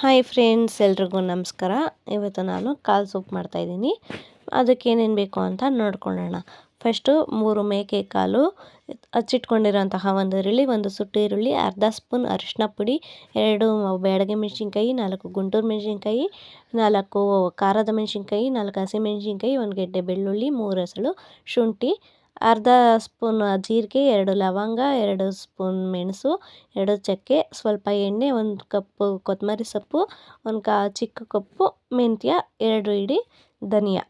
Hi friends ಎಲ್ರಿಗೂ ನಮಸ್ಕಾರ. ಇವತ್ತು ನಾನು ಕಾಲು ಸೂಪ್ ಮಾಡ್ತಾಯಿದ್ದೀನಿ ಅದಕ್ಕೇನೇನು ಬೇಕು ಅಂತ ನೋಡ್ಕೊಳ್ಳೋಣ. ಫಸ್ಟು ಮೂರು ಮೇಕೆ ಕಾಲು, ಹಚ್ಚಿಟ್ಕೊಂಡಿರೋಂತಹ ಒಂದು ಈರುಳ್ಳಿ ಒಂದು ಸುಟ್ಟು ಈರುಳ್ಳಿ, ಅರ್ಧ ಸ್ಪೂನ್ ಅರಿಶಿನ ಪುಡಿ, ಎರಡು ಬೇಡಗೆ ಮೆಣಸಿನ್ಕಾಯಿ, ನಾಲ್ಕು ಗುಂಟೂರು ಮೆಣಸಿನ್ಕಾಯಿ, ನಾಲ್ಕು ಖಾರದ ಮೆಣಸಿನ್ಕಾಯಿ, ನಾಲ್ಕು ಹಸಿಮೆಣಸಿನ್ಕಾಯಿ ಒಂದು ಗೆಡ್ಡೆ ಬೆಳ್ಳುಳ್ಳಿ, ಮೂರು ಹಸಳು ಶುಂಠಿ ಅರ್ಧ ಸ್ಪೂನ್ ಜೀರಿಗೆ, ಎರಡು ಲವಂಗ, ಎರಡು ಸ್ಪೂನ್ ಮೆಣಸು, ಎರಡು ಚಕ್ಕೆ, ಸ್ವಲ್ಪ ಎಣ್ಣೆ, ಒಂದು ಕಪ್ಪು ಕೊತ್ತಂಬರಿ ಸೊಪ್ಪು, ಒಂದು ಕಾ ಚಿಕ್ಕ ಕಪ್ಪು ಮೆಂತ್ಯ, ಎರಡು ಇಡಿ ಧನಿಯಾ.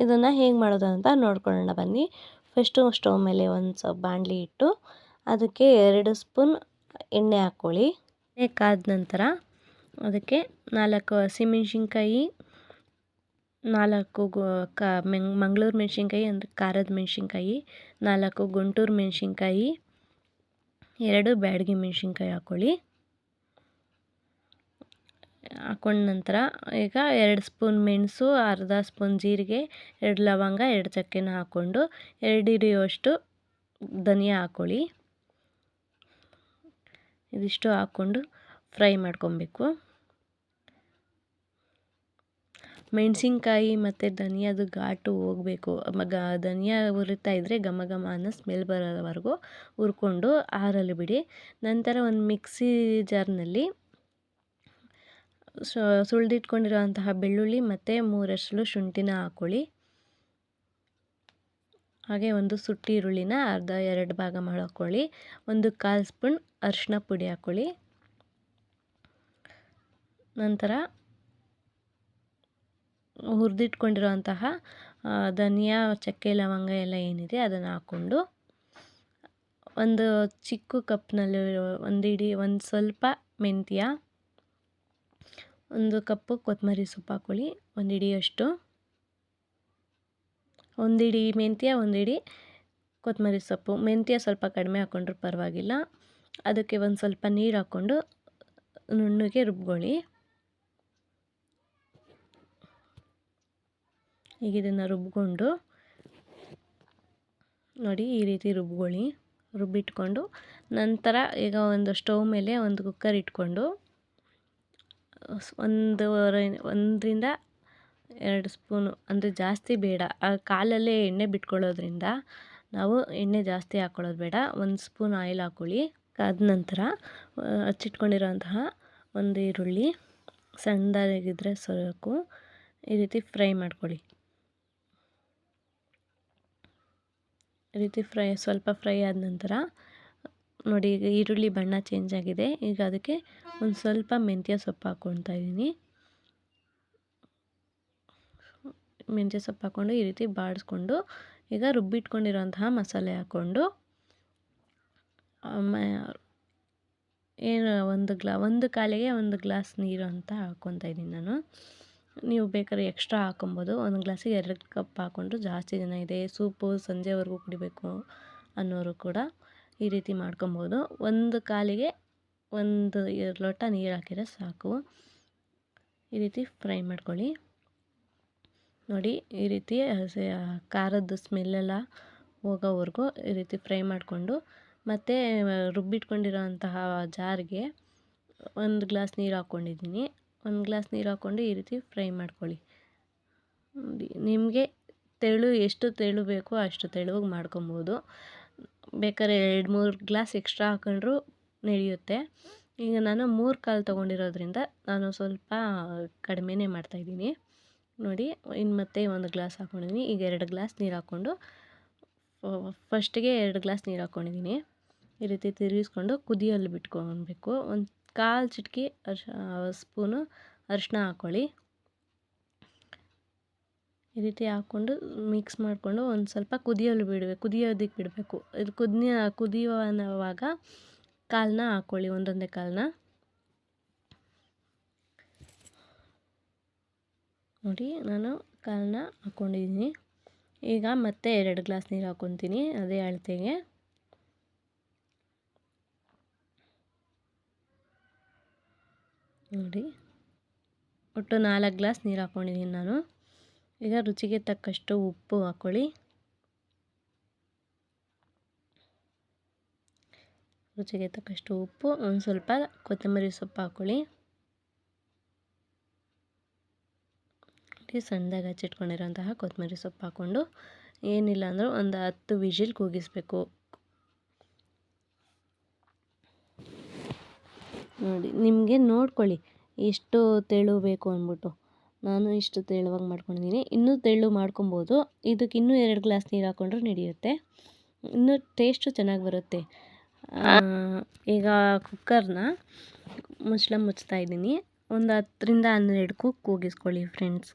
ಇದನ್ನು ಹೇಗೆ ಮಾಡೋದು ಅಂತ ನೋಡ್ಕೊಳ್ಳೋಣ ಬನ್ನಿ. ಫಸ್ಟು ಸ್ಟವ್ ಮೇಲೆ ಒಂದು ಸ್ವಲ್ಪ ಬಾಣಲಿ ಇಟ್ಟು ಅದಕ್ಕೆ ಎರಡು ಸ್ಪೂನ್ ಎಣ್ಣೆ ಹಾಕ್ಕೊಳ್ಳಿ. ಕಾದ ನಂತರ ಅದಕ್ಕೆ ನಾಲ್ಕು ಹಸಿಮೆಣ್ಸಿನ್ಕಾಯಿ ನಾಲ್ಕು ಗು, ಕ ಮಂಗಳೂರು ಮೆಣಸಿನ್ಕಾಯಿ ಅಂದರೆ ಖಾರದ ಮೆಣಸಿನ್ಕಾಯಿ, ನಾಲ್ಕು ಗುಂಟೂರು ಮೆಣಸಿನ್ಕಾಯಿ, ಎರಡು ಬ್ಯಾಡಗಿ ಮೆಣಸಿನ್ಕಾಯಿ ಹಾಕ್ಕೊಳ್ಳಿ ಹಾಕೊಂಡ ನಂತರ ಈಗ ಎರಡು ಸ್ಪೂನ್ ಮೆಣಸು, ಅರ್ಧ ಸ್ಪೂನ್ ಜೀರಿಗೆ, ಎರಡು ಲವಂಗ, ಎರಡು ಚಕ್ಕೆನ ಹಾಕ್ಕೊಂಡು ಎರಡು ಹಿಡಿಯುವಷ್ಟು ಧನಿಯಾ ಹಾಕ್ಕೊಳ್ಳಿ ಇದಿಷ್ಟು ಹಾಕ್ಕೊಂಡು ಫ್ರೈ ಮಾಡ್ಕೊಬೇಕು. ಮೆಣಸಿನ್ಕಾಯಿ ಮತ್ತು ಧನಿಯಾದ ಘಾಟು ಹೋಗಬೇಕು. ಧನಿಯಾ ಹುರಿತಾ ಇದ್ದರೆ ಘಮ ಘಮ ಅನ್ನೋ ಸ್ಮೆಲ್ ಬರೋವರೆಗೂ ಹುರ್ಕೊಂಡು ಆರಲು ಬಿಡಿ. ನಂತರ ಒಂದು ಮಿಕ್ಸಿ ಜಾರ್ನಲ್ಲಿ ಸುಳ್ದಿಟ್ಕೊಂಡಿರುವಂತಹ ಬೆಳ್ಳುಳ್ಳಿ ಮತ್ತು ಮೂರಷ್ಟು ಶುಂಠಿನ ಹಾಕ್ಕೊಳ್ಳಿ ಹಾಗೆ ಒಂದು ಸುಟ್ಟಿ ಈರುಳ್ಳಿನ ಅರ್ಧ ಎರಡು ಭಾಗ ಮಾಡ್ಕೊಳ್ಳಿ ಒಂದು ಕಾಲು ಸ್ಪೂನ್ ಅರಿಶಿನ ಪುಡಿ ಹಾಕ್ಕೊಳ್ಳಿ ನಂತರ ಹುರಿದಿಟ್ಕೊಂಡಿರೋಂತಹ ಧನಿಯಾ, ಚಕ್ಕೆ, ಲವಂಗ ಎಲ್ಲ ಏನಿದೆ ಅದನ್ನು ಹಾಕ್ಕೊಂಡು ಒಂದು ಚಿಕ್ಕ ಕಪ್ನಲ್ಲಿ ಒಂದು ಇಡೀ ಒಂದು ಸ್ವಲ್ಪ ಮೆಂತ್ಯ, ಒಂದು ಕಪ್ಪು ಕೊತ್ತಂಬರಿ ಸೊಪ್ಪು ಹಾಕ್ಕೊಳ್ಳಿ, ಒಂದು ಇಡಿಯಷ್ಟು. ಒಂದು ಇಡೀ ಮೆಂತ್ಯ, ಒಂದು ಇಡೀ ಕೊತ್ತಂಬರಿ ಸೊಪ್ಪು. ಮೆಂತ್ಯ ಸ್ವಲ್ಪ ಕಡಿಮೆ ಹಾಕ್ಕೊಂಡ್ರೂ ಪರವಾಗಿಲ್ಲ. ಅದಕ್ಕೆ ಒಂದು ಸ್ವಲ್ಪ ನೀರು ಹಾಕ್ಕೊಂಡು ನುಣ್ಣಗೆ ರುಬ್ಕೊಳ್ಳಿ. ಈಗ ಇದನ್ನು ರುಬ್ಬಿಕೊಂಡು ನೋಡಿ ಈ ರೀತಿ ರುಬ್ಕೊಳ್ಳಿ. ರುಬ್ಬಿಟ್ಕೊಂಡು ನಂತರ ಈಗ ಒಂದು ಸ್ಟವ್ ಮೇಲೆ ಒಂದು ಕುಕ್ಕರ್ ಇಟ್ಕೊಂಡು ಒಂದು ಒಂದರಿಂದ ಎರಡು ಸ್ಪೂನು ಅಂದರೆ ಜಾಸ್ತಿ ಬೇಡ. ಆ ಕಾಲಲ್ಲೇ ಎಣ್ಣೆ ಬಿಟ್ಕೊಳ್ಳೋದ್ರಿಂದ ನಾವು ಎಣ್ಣೆ ಜಾಸ್ತಿ ಹಾಕ್ಕೊಳ್ಳೋದು ಬೇಡ. ಒಂದು ಸ್ಪೂನ್ ಆಯಿಲ್ ಹಾಕ್ಕೊಳ್ಳಿ ಕಾದ ನಂತರ ಹಚ್ಚಿಟ್ಕೊಂಡಿರೋಂತಹ ಒಂದು ಈರುಳ್ಳಿ ಸಣ್ಣದಾಗಿದ್ದರೆ ಸಾಕು ಈ ರೀತಿ ಫ್ರೈ ಮಾಡ್ಕೊಳ್ಳಿ. ರೀತಿ ಫ್ರೈ, ಸ್ವಲ್ಪ ಫ್ರೈ ಆದ ನಂತರ ನೋಡಿ ಈಗ ಈರುಳ್ಳಿ ಬಣ್ಣ ಚೇಂಜ್ ಆಗಿದೆ. ಈಗ ಅದಕ್ಕೆ ಒಂದು ಸ್ವಲ್ಪ ಮೆಂತ್ಯ ಸೊಪ್ಪು ಹಾಕ್ಕೊಳ್ತಾ ಇದ್ದೀನಿ. ಮೆಂತ್ಯ ಸೊಪ್ಪು ಹಾಕ್ಕೊಂಡು ಈ ರೀತಿ ಬಾಡಿಸ್ಕೊಂಡು ಈಗ ರುಬ್ಬಿಟ್ಕೊಂಡಿರೋಂತಹ ಮಸಾಲೆ ಹಾಕ್ಕೊಂಡು ಏನು ಒಂದು ಗ್ಲಾ, ಒಂದು ಕಾಲಿಗೆ ಒಂದು ಗ್ಲಾಸ್ ನೀರು ಅಂತ ಹಾಕ್ಕೊತಾ ಇದ್ದೀನಿ ನಾನು. ನೀವು ಬೇಕಾದ್ರೆ ಎಕ್ಸ್ಟ್ರಾ ಹಾಕೊಬೋದು. ಒಂದು ಗ್ಲಾಸಿಗೆ ಎರಡು ಕಪ್ ಹಾಕ್ಕೊಂಡ್ರು ಜಾಸ್ತಿ ಜನ ಇದೆ. ಸೂಪು ಸಂಜೆವರೆಗೂ ಕುಡಿಬೇಕು ಅನ್ನೋರು ಕೂಡ ಈ ರೀತಿ ಮಾಡ್ಕೊಬೋದು. ಒಂದು ಕಾಲಿಗೆ ಒಂದು ಲೋಟ ನೀರು ಹಾಕಿದರೆ ಸಾಕು. ಈ ರೀತಿ ಫ್ರೈ ಮಾಡ್ಕೊಳ್ಳಿ. ನೋಡಿ, ಈ ರೀತಿ ಖಾರದ ಸ್ಮೆಲ್ಲೆಲ್ಲ ಹೋಗೋವರೆಗೂ ಈ ರೀತಿ ಫ್ರೈ ಮಾಡಿಕೊಂಡು, ಮತ್ತು ರುಬ್ಬಿಟ್ಕೊಂಡಿರೋ ಅಂತಹ ಜಾರಿಗೆ ಒಂದು ಗ್ಲಾಸ್ ನೀರು ಹಾಕ್ಕೊಂಡಿದ್ದೀನಿ. ಒಂದು ಗ್ಲಾಸ್ ನೀರು ಹಾಕ್ಕೊಂಡು ಈ ರೀತಿ ಫ್ರೈ ಮಾಡ್ಕೊಳ್ಳಿ. ನಿಮಗೆ ತೆಳು, ಎಷ್ಟು ತೆಳು ಬೇಕೋ ಅಷ್ಟು ತೆಳುವಾಗಿ ಮಾಡ್ಕೊಬೋದು. ಬೇಕಾದ್ರೆ ಎರಡು, ಮೂರು ಗ್ಲಾಸ್ ಎಕ್ಸ್ಟ್ರಾ ಹಾಕ್ಕೊಂಡ್ರೂ ನಡೆಯುತ್ತೆ. ಈಗ ನಾನು ಮೂರು ಕಾಲು ತೊಗೊಂಡಿರೋದ್ರಿಂದ ನಾನು ಸ್ವಲ್ಪ ಕಡಿಮೆನೇ ಮಾಡ್ತಾಯಿದ್ದೀನಿ ನೋಡಿ, ಇನ್ನು ಮತ್ತೆ ಒಂದು ಗ್ಲಾಸ್ ಹಾಕ್ಕೊಂಡಿದ್ದೀನಿ ಈಗ ಎರಡು ಗ್ಲಾಸ್ ನೀರು ಹಾಕ್ಕೊಂಡು ಫಸ್ಟಿಗೆ ಎರಡು ಗ್ಲಾಸ್ ನೀರು ಹಾಕ್ಕೊಂಡಿದ್ದೀನಿ ಈ ರೀತಿ ತಿರುಗಿಸ್ಕೊಂಡು ಕುದಿಯಲ್ಲಿ ಬಿಟ್ಕೊಬೇಕು. ಒಂದು ಕಾಲು ಚಿಟಕಿ, ಅರ್ಶ ಸ್ಪೂನು ಅರಿಶಿನ ಹಾಕ್ಕೊಳ್ಳಿ ಈ ರೀತಿ ಹಾಕ್ಕೊಂಡು ಮಿಕ್ಸ್ ಮಾಡಿಕೊಂಡು ಒಂದು ಸ್ವಲ್ಪ ಕುದಿಯಲು ಬಿಡಬೇಕು ಕುದಿಯೋದಕ್ಕೆ ಬಿಡಬೇಕು. ಇದು ಕುದಿಯ ಕುದಿಯುವಾಗ ಕಾಲನ್ನ ಹಾಕ್ಕೊಳ್ಳಿ ಒಂದೊಂದೇ ಕಾಲನ್ನ ನೋಡಿ, ನಾನು ಕಾಲನ್ನ ಹಾಕ್ಕೊಂಡಿದ್ದೀನಿ ಈಗ ಮತ್ತೆ ಎರಡು ಗ್ಲಾಸ್ ನೀರು ಹಾಕ್ಕೊತೀನಿ ಅದೇ ಅಳತೆಗೆ. ನೋಡಿ. ಒಟ್ಟು ನಾಲ್ಕು ಗ್ಲಾಸ್ ನೀರು ಹಾಕ್ಕೊಂಡಿದ್ದೀನಿ ನಾನು. ಈಗ ರುಚಿಗೆ ತಕ್ಕಷ್ಟು ಉಪ್ಪು ಹಾಕ್ಕೊಳ್ಳಿ ರುಚಿಗೆ ತಕ್ಕಷ್ಟು ಉಪ್ಪು, ಒಂದು ಸ್ವಲ್ಪ ಕೊತ್ತಂಬರಿ ಸೊಪ್ಪು ಹಾಕ್ಕೊಳ್ಳಿ ಸಣ್ಣದಾಗಿ ಹಚ್ಚಿಟ್ಕೊಂಡಿರೋಂತಹ ಕೊತ್ತಂಬರಿ ಸೊಪ್ಪು ಹಾಕ್ಕೊಂಡು ಏನಿಲ್ಲ ಅಂದರೂ ಒಂದು ಹತ್ತು ವಿಜಿಲ್ ಕೂಗಿಸ್ಬೇಕು. ನೋಡಿ, ನಿಮಗೆ ನೋಡ್ಕೊಳ್ಳಿ. ಎಷ್ಟು ತೆಳು ಬೇಕು ಅಂದ್ಬಿಟ್ಟು. ನಾನು ಇಷ್ಟು ತೆಳುವಾಗಿ ಮಾಡ್ಕೊಂಡಿದ್ದೀನಿ. ಇನ್ನೂ ತೆಳು ಮಾಡ್ಕೊಬೋದು. ಇದಕ್ಕೆ ಇನ್ನೂ ಎರಡು ಗ್ಲಾಸ್ ನೀರು ಹಾಕ್ಕೊಂಡ್ರೆ ನಡೆಯುತ್ತೆ. ಇನ್ನೂ ಟೇಸ್ಟು ಚೆನ್ನಾಗಿ ಬರುತ್ತೆ. ಈಗ ಕುಕ್ಕರ್ನ ಮುಚ್ಚಳ ಮುಚ್ತಾ ಇದ್ದೀನಿ. ಒಂದು ಹತ್ತರಿಂದ ಹನ್ನೆರಡು ಕುಕ್ ಕೂಗಿಸ್ಕೊಳ್ಳಿ ಫ್ರೆಂಡ್ಸ್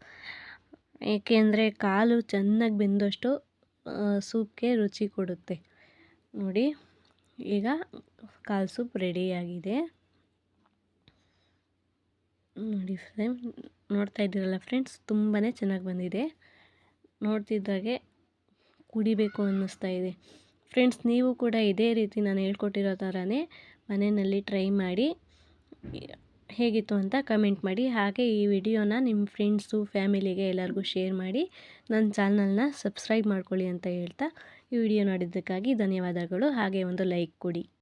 ಏಕೆಂದರೆ ಕಾಲು ಚೆನ್ನಾಗಿ ಬೆಂದಷ್ಟು ಸೂಪ್ಗೆ ರುಚಿ ಕೊಡುತ್ತೆ. ನೋಡಿ, ಈಗ ಕಾಲು ಸೂಪ್ ರೆಡಿಯಾಗಿದೆ ನೋಡಿ ಫ್ರೆಂಡ್, ನೋಡ್ತಾ ಇದ್ದೀರಲ್ಲ ಫ್ರೆಂಡ್ಸ್ ತುಂಬಾ ಚೆನ್ನಾಗಿ ಬಂದಿದೆ. ನೋಡ್ತಿದ್ದಾಗೆ ಕುಡಿಬೇಕು ಅನ್ನಿಸ್ತಾ ಇದೆ. ಫ್ರೆಂಡ್ಸ್, ನೀವು ಕೂಡ ಇದೇ ರೀತಿ ನಾನು ಹೇಳ್ಕೊಟ್ಟಿರೋ ಥರನೇ ಮನೆಯಲ್ಲಿ ಟ್ರೈ ಮಾಡಿ. ಹೇಗಿತ್ತು ಅಂತ ಕಮೆಂಟ್ ಮಾಡಿ. ಹಾಗೆ ಈ ವಿಡಿಯೋನ ನಿಮ್ಮ ಫ್ರೆಂಡ್ಸು, ಫ್ಯಾಮಿಲಿಗೆ ಎಲ್ಲರಿಗೂ ಶೇರ್ ಮಾಡಿ. ನನ್ನ ಚಾನಲ್ನ ಸಬ್ಸ್ಕ್ರೈಬ್ ಮಾಡ್ಕೊಳ್ಳಿ ಅಂತ ಹೇಳ್ತಾ ಈ ವಿಡಿಯೋ ನೋಡಿದ್ದಕ್ಕಾಗಿ ಧನ್ಯವಾದಗಳು. ಹಾಗೆ ಒಂದು ಲೈಕ್ ಕೊಡಿ.